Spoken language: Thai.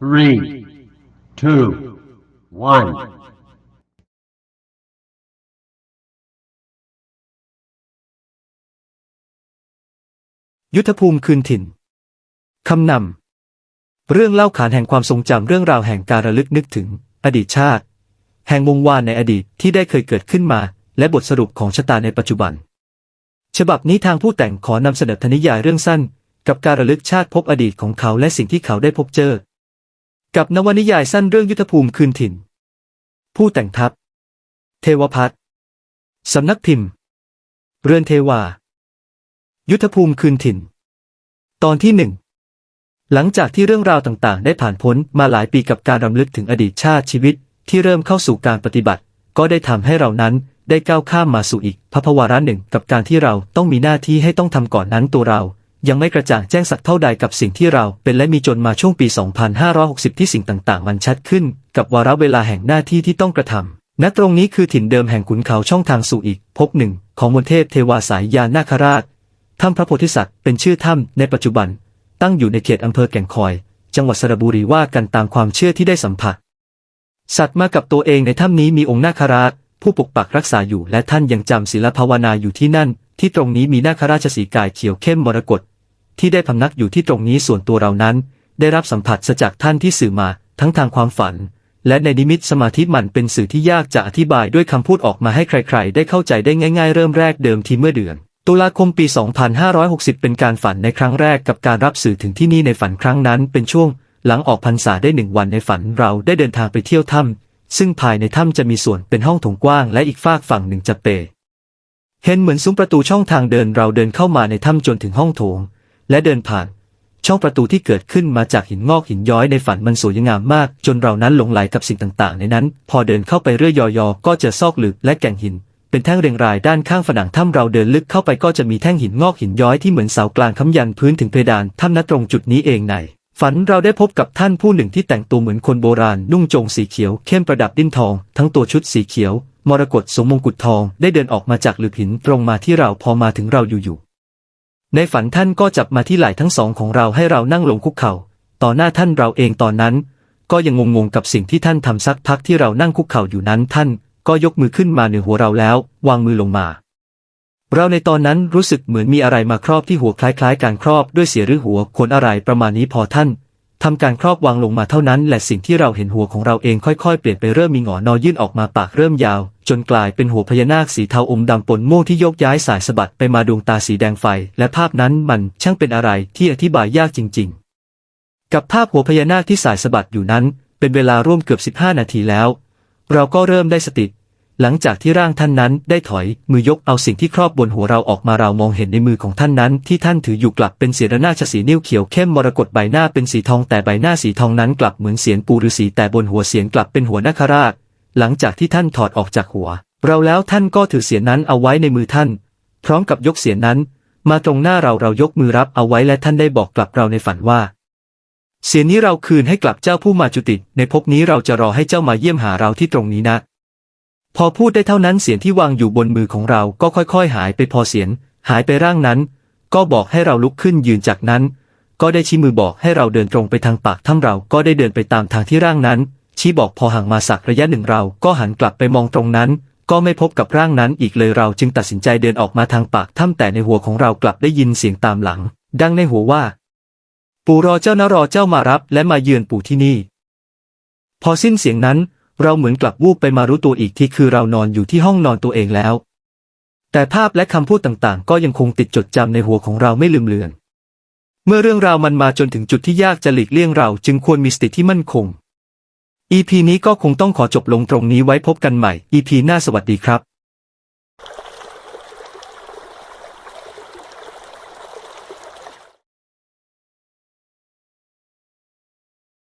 three, two, one. ยุทธภูมิคืนถิ่น คำนำ เรื่องเล่าขานแห่งความทรงจำเรื่องราวแห่งการระลึกนึกถึง อดีตชาติ แห่งวงวานในอดีตที่ได้เคยเกิดขึ้นมา และบทสรุปของชะตาในปัจจุบัน ฉบับนี้ทางผู้แต่งขอนำเสนอทนิยายเรื่องสั้น กับการระลึกชาติพบอดีตของเขาและสิ่งที่เขาได้พบเจอ กับนวนิยายสั้นเรื่องยุทธภูมิคืนถิ่น ผู้แต่งทัพ เทวพัฒน์สำนักพิมพ์ เรือนเทวา ยุทธภูมิคืนถิ่น ตอนที่หนึ่งหลังจากที่เรื่องราวต่างๆ ได้ผ่านพ้นมาหลายปีกับการรำลึกถึงอดีตชาติชีวิตที่เริ่มเข้าสู่การปฏิบัติ ก็ได้ทำให้เรานั้นได้ก้าวข้ามมาสู่อีกพระวาระหนึ่งกับการที่เราต้องมีหน้าที่ให้ต้องทำก่อนนั้นตัวเรา ยังไม่กระจ่างแจ้งสักเท่าใดกับสิ่งที่เราเป็นและมีจนมาช่วงปี 2560 ที่สิ่งต่างๆ มันชัดขึ้น กับวาระเวลาแห่งหน้าที่ที่ต้องกระทำณตรงนี้คือถิ่นเดิมแห่งขุนเขาช่องทางสู่อีกภพหนึ่ง ของมนเทพเทวาสายยานาคราชถ้ำพระโพธิสัตว์เป็นชื่อถ้ำในปัจจุบัน ตั้งอยู่ในเขตอำเภอแก่งคอย จังหวัดสระบุรีว่ากันตามความเชื่อที่ได้สัมผัส สัตว์มากับตัวเองในถ้ำนี้มีองค์นาคราช ผู้ปกปักรักษาอยู่และท่านยังจำศีลภาวนาอยู่ที่นั่น ที่ตรงนี้มีนาคราชสีกายเขียวเข้มมรกต ที่ได้พำนักอยู่ที่ตรงนี้ส่วนตัวเรานั้น ได้รับสัมผัสจากท่านที่สื่อมาทั้งทางความฝัน และในนิมิตสมาธิมันเป็นสื่อที่ยากจะอธิบายด้วยคำพูดออกมาให้ใคร ๆ ได้เข้าใจได้ง่าย ๆ เริ่มแรกเดิมทีเมื่อเดือน ตุลาคมปี 2560 เป็นการฝันในครั้งแรกกับการรับสื่อถึงที่นี่ในฝันครั้งนั้นเป็นช่วง หลังออกพรรษาได้หนึ่งวันในฝันเราได้เดินทางไปเที่ยวถ้ำซึ่งภายในถ้ำจะมีส่วนเป็นห้องถงกว้างและอีกฝากฝั่งหนึ่งจะเปเห็นเหมือนซุ้มประตูช่องทางเดินเราเดินเข้ามาในถ้ำจนถึงห้องโถง และเดินผ่าน ช่องประตูที่เกิดขึ้นมาจากหินงอกหินย้อยในฝันมันสวยงามมาก จนเรานั้นหลงไหลกับสิ่งต่างๆ ในนั้น พอเดินเข้าไปเรื่อยยอๆก็เจอซอกหลึกและแก่งหิน เป็นแท่งเรียงรายด้านข้างผนังถ้ำเราเดินลึกเข้าไปก็จะมีแท่งหินงอกหินย้อยที่เหมือนเสากลางค้ำยันพื้นถึงเพดานถ้ำณตรงจุดนี้เองในฝันเราได้พบกับท่านผู้หนึ่งที่แต่งตัวเหมือนคนโบราณ นุ่งโจงสีเขียว เข้มประดับดิ้นทอง ทั้งตัวชุดสีเขียว มรกตสวมมงกุฎทอง ได้เดินออกมาจากหลืบหินตรงมาที่เราพอมาถึงเราอยู่ ในฝันท่านก็จับมาที่ไหล่ทั้งสองของเราให้เรานั่งลงคุกเข่า ต่อหน้าท่านเราเองตอนนั้น ก็ยังงงๆกับสิ่งที่ท่านทำสักพักที่เรานั่งคุกเข่าอยู่นั้นท่านก็ยกมือขึ้นมาเหนือหัวเราแล้ว วางมือลงมา เราในตอนนั้นรู้สึกเหมือนมีอะไรมาครอบที่หัวคล้ายๆ การครอบด้วยเสียหรือหัวคนอะไรประมาณนี้พอท่าน ทำการครอบวางลงมาเท่านั้นแหละสิ่งที่เราเห็นหัวของเราเองค่อยๆ เปลี่ยนไปเริ่มมีหงอนอยื่นออกมาปากเริ่มยาว จนกลายเป็นหัวพญานาคสีเทาอมดำปนม่วงที่ยกย้ายสายสะบัดไปมาดวงตาสีแดงไฟ และภาพนั้นมันช่างเป็นอะไรที่อธิบายยากจริง ๆ กับภาพหัวพญานาคที่สายสะบัดอยู่นั้น เป็นเวลาร่วมเกือบ 15 นาทีแล้ว เราก็เริ่มได้สติ หลังจากที่ร่างท่านนั้นได้ถอยมือยกเอาสิ่งที่ครอบบนหัวเราออกมาเรามองเห็นในมือของท่านนั้น ที่ท่านถืออยู่กลับเป็นเสียรนาชสีนิ้วเขียวเข้มมรกตใบหน้าเป็นสีทองแต่ใบหน้าสีทองนั้นกลับเหมือนเสียนปูฤาษีแต่บนหัวเสียนกลับเป็นหัวนาคราช หลังจากที่ท่านถอดออกจากหัว เราแล้วท่านก็ถือเสียนนั้นเอาไว้ในมือท่าน พร้อมกับยกเสียนนั้น มาตรงหน้าเราเรายกมือรับเอาไว้และท่านได้บอกกลับเราในฝันว่าเสียนนี้เราคืนให้กลับเจ้าผู้มาจุติ ในภพนี้เราจะรอให้เจ้ามาเยี่ยมหาเราที่ตรงนี้นะ พอพูดได้เท่านั้นเสียงที่วางอยู่บนมือของเราก็ค่อยๆ หายไปพอเสียง หายไปร่างนั้น ก็บอกให้เราลุกขึ้นยืนจากนั้น ก็ได้ชี้มือบอกให้เราเดินตรงไปทางปากถ้ำเราก็ได้เดินไปตามทางที่ร่างนั้น ชี้บอกพอห่างมาสักระยะหนึ่งเราก็หันกลับไปมองตรงนั้น ก็ไม่พบกับร่างนั้นอีกเลยเราจึงตัดสินใจเดินออกมาทางปากถ้ำแต่ในหัวของเรากลับได้ยินเสียงตามหลัง ดังในหัวว่า ปู่รอเจ้านะรอเจ้ามารับและมาเยือนปู่ที่นี่ พอสิ้นเสียงนั้น เราเหมือนกลับวูบไปมารู้ตัวอีกทีคือเรานอนอยู่ที่ห้องนอนตัวเองแล้ว แต่ภาพและคำพูดต่างๆ ก็ยังคงติดจดจำในหัวของเราไม่ลืมเลือน เมื่อเรื่องราวมันมาจนถึงจุดที่ยากจะหลีกเลี่ยงเราจึงควรมีสติที่มั่นคง EP นี้ก็คงต้องขอจบลงตรงนี้ไว้พบกันใหม่ EP หน้าสวัสดีครับ